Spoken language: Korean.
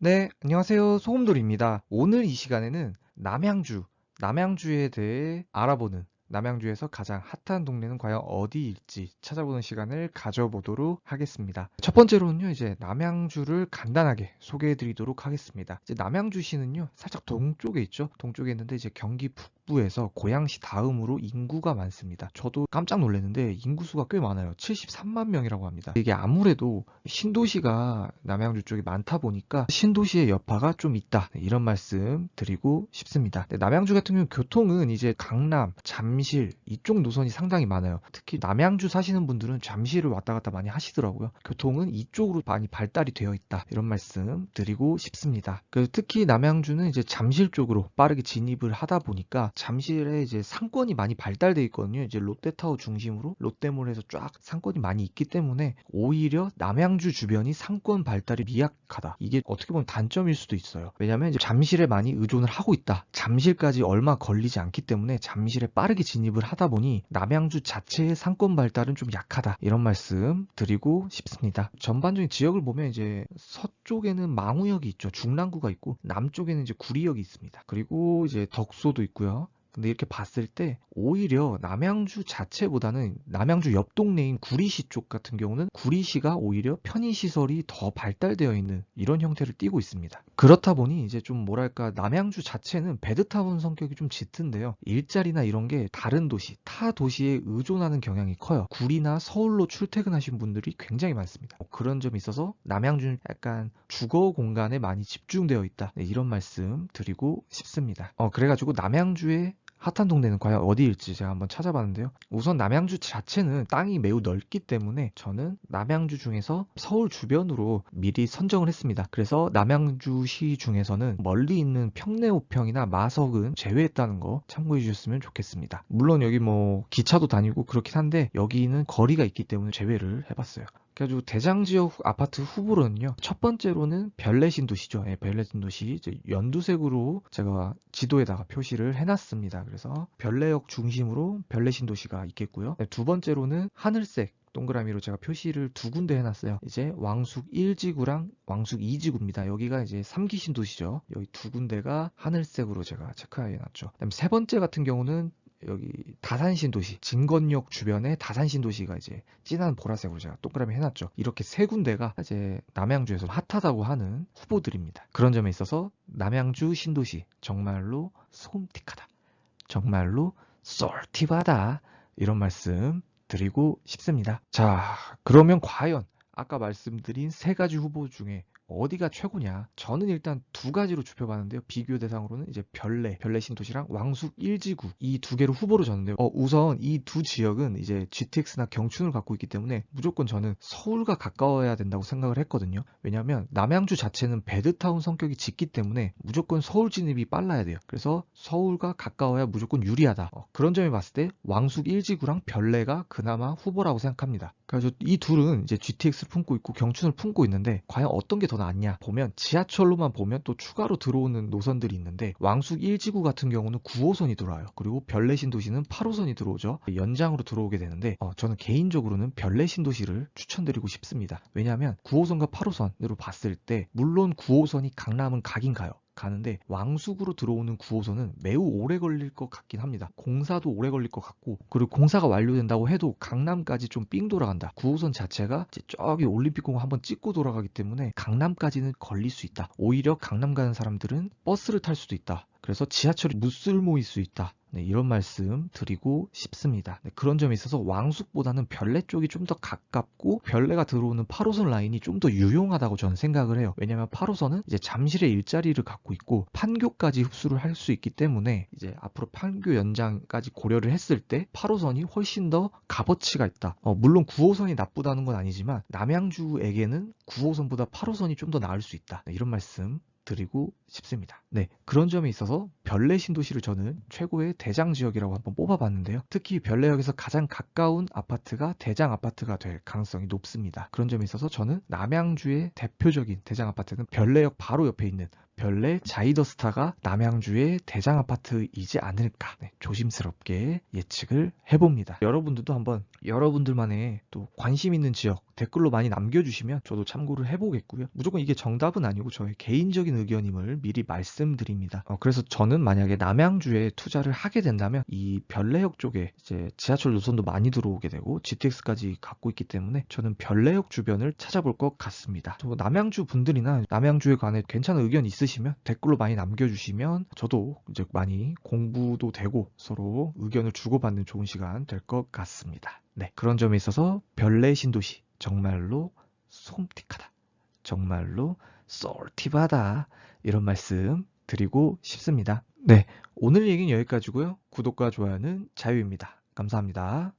네, 안녕하세요. 소금돌이입니다. 오늘 이 시간에는 남양주, 남양주에 대해 알아보는 남양주에서 가장 핫한 동네는 과연 어디일지 찾아보는 시간을 가져보도록 하겠습니다. 첫 번째로는요, 이제 남양주를 간단하게 소개해 드리도록 하겠습니다. 이제 남양주시는요, 살짝 동쪽에 있죠? 동쪽에 있는데 이제 경기 북 부에서 고양시 다음으로 인구가 많습니다. 저도 깜짝 놀랐는데 인구수가 꽤 많아요. 73만 명이라고 합니다. 이게 아무래도 신도시가 남양주 쪽에 많다 보니까 신도시의 여파가 좀 있다. 네, 이런 말씀 드리고 싶습니다. 네, 남양주 같은 경우 교통은 이제 강남, 잠실 이쪽 노선이 상당히 많아요. 특히 남양주 사시는 분들은 잠실을 왔다 갔다 많이 하시더라고요. 교통은 이쪽으로 많이 발달이 되어 있다. 이런 말씀 드리고 싶습니다. 그 특히 남양주는 이제 잠실 쪽으로 빠르게 진입을 하다 보니까 잠실에 이제 상권이 많이 발달돼 있거든요. 이제 롯데타워 중심으로 롯데몰에서 쫙 상권이 많이 있기 때문에 오히려 남양주 주변이 상권 발달이 미약하다. 이게 어떻게 보면 단점일 수도 있어요. 왜냐하면 잠실에 많이 의존을 하고 있다. 잠실까지 얼마 걸리지 않기 때문에 잠실에 빠르게 진입을 하다 보니 남양주 자체의 상권 발달은 좀 약하다. 이런 말씀 드리고 싶습니다. 전반적인 지역을 보면 이제 서쪽에는 망우역이 있죠. 중랑구가 있고 남쪽에는 이제 구리역이 있습니다. 그리고 이제 덕소도 있고요. 근데 이렇게 봤을 때 오히려 남양주 자체보다는 남양주 옆 동네인 구리시 쪽 같은 경우는 구리시가 오히려 편의시설이 더 발달되어 있는 이런 형태를 띠고 있습니다. 그렇다 보니 이제 좀 뭐랄까 남양주 자체는 베드타운 성격이 좀 짙은데요. 일자리나 이런 게 다른 도시, 타 도시에 의존하는 경향이 커요. 구리나 서울로 출퇴근하신 분들이 굉장히 많습니다. 뭐 그런 점이 있어서 남양주는 약간 주거 공간에 많이 집중되어 있다. 네, 이런 말씀 드리고 싶습니다. 어, 그래가지고 남양주의 핫한 동네는 과연 어디일지 제가 한번 찾아봤는데요. 우선 남양주 자체는 땅이 매우 넓기 때문에 저는 남양주 중에서 서울 주변으로 미리 선정을 했습니다. 그래서 남양주시 중에서는 멀리 있는 평내호평이나 마석은 제외했다는 거 참고해 주셨으면 좋겠습니다. 물론 여기 뭐 기차도 다니고 그렇긴 한데 여기는 거리가 있기 때문에 제외를 해봤어요. 그래가지고 대장 지역 아파트 후보로는요. 첫 번째로는 별내신 도시죠. 예, 별내신 도시 이제 연두색으로 제가 지도에다가 표시를 해놨습니다. 그래서 별내역 중심으로 별내신 도시가 있겠고요. 네, 두 번째로는 하늘색 동그라미로 제가 표시를 두 군데 해놨어요. 이제 왕숙 1지구랑 왕숙 2지구입니다. 여기가 이제 3기 신 도시죠. 여기 두 군데가 하늘색으로 제가 체크해놨죠. 그다음 세 번째 같은 경우는 여기 다산신도시 진건역 주변에 다산신도시가 이제 진한 보라색으로 제가 동그라미 해놨죠. 이렇게 세 군데가 이제 남양주에서 핫하다고 하는 후보들입니다. 그런 점에 있어서 남양주 신도시 정말로 소음틱하다. 정말로 쏠티하다. 이런 말씀 드리고 싶습니다. 자, 그러면 과연 아까 말씀드린 세 가지 후보 중에 어디가 최고냐? 저는 일단 두 가지로 좁혀봤는데요. 비교 대상으로는 이제 별내, 별내 신도시랑 왕숙 1지구 이 두 개를 후보로 줬는데요. 어, 우선 이 두 지역은 이제 GTX나 경춘을 갖고 있기 때문에 무조건 저는 서울과 가까워야 된다고 생각을 했거든요. 왜냐하면 남양주 자체는 베드타운 성격이 짙기 때문에 무조건 서울 진입이 빨라야 돼요. 그래서 서울과 가까워야 무조건 유리하다. 어, 그런 점에 봤을 때 왕숙 1지구랑 별내가 그나마 후보라고 생각합니다. 그래서 이 둘은 이제 GTX를 품고 있고 경춘을 품고 있는데 과연 어떤 게 더 낫냐 보면 지하철로만 보면 또 추가로 들어오는 노선들이 있는데 왕숙 1지구 같은 경우는 9호선이 들어와요. 그리고 별내신도시는 8호선이 들어오죠. 연장으로 들어오게 되는데 어, 저는 개인적으로는 별내신도시를 추천드리고 싶습니다. 왜냐하면 9호선과 8호선으로 봤을 때 물론 9호선이 강남은 가긴 가요. 가는데 왕숙으로 들어오는 9호선은 매우 오래 걸릴 것 같긴 합니다. 공사도 오래 걸릴 것 같고 그리고 공사가 완료된다고 해도 강남까지 좀 삥 돌아간다. 9호선 자체가 저기 올림픽공원 한번 찍고 돌아가기 때문에 강남까지는 걸릴 수 있다. 오히려 강남 가는 사람들은 버스를 탈 수도 있다. 그래서 지하철이 무쓸모일 수 있다. 네, 이런 말씀 드리고 싶습니다. 네, 그런 점에 있어서 왕숙보다는 별내 쪽이 좀 더 가깝고 별내가 들어오는 8호선 라인이 좀 더 유용하다고 저는 생각을 해요. 왜냐하면 8호선은 이제 잠실의 일자리를 갖고 있고 판교까지 흡수를 할 수 있기 때문에 이제 앞으로 판교 연장까지 고려를 했을 때 8호선이 훨씬 더 값어치가 있다. 어, 물론 9호선이 나쁘다는 건 아니지만 남양주에게는 9호선보다 8호선이 좀 더 나을 수 있다. 네, 이런 말씀 드리고 싶습니다. 네, 그런 점에 있어서 별내 신도시를 저는 최고의 대장 지역이라고 한번 뽑아봤는데요. 특히 별내역에서 가장 가까운 아파트가 대장 아파트가 될 가능성이 높습니다. 그런 점에 있어서 저는 남양주의 대표적인 대장 아파트는 별내역 바로 옆에 있는 별내 자이더스타가 남양주의 대장 아파트이지 않을까 네, 조심스럽게 예측을 해봅니다. 여러분들도 한번 여러분들만의 또 관심 있는 지역 댓글로 많이 남겨주시면 저도 참고를 해보겠고요. 무조건 이게 정답은 아니고 저의 개인적인 의견임을 미리 말씀드립니다. 어, 그래서 저는 만약에 남양주에 투자를 하게 된다면 이 별내역 쪽에 이제 지하철 노선도 많이 들어오게 되고 GTX까지 갖고 있기 때문에 저는 별내역 주변을 찾아볼 것 같습니다. 저 남양주 분들이나 남양주에 관해 괜찮은 의견 있으시면 댓글로 많이 남겨주시면 저도 이제 많이 공부도 되고 서로 의견을 주고받는 좋은 시간 될 것 같습니다. 네, 그런 점에 있어서 별내 신도시 정말로 솜틱하다. 정말로 쏠티하다. 이런 말씀 드리고 싶습니다. 네, 오늘 얘기는 여기까지고요. 구독과 좋아요는 자유입니다. 감사합니다.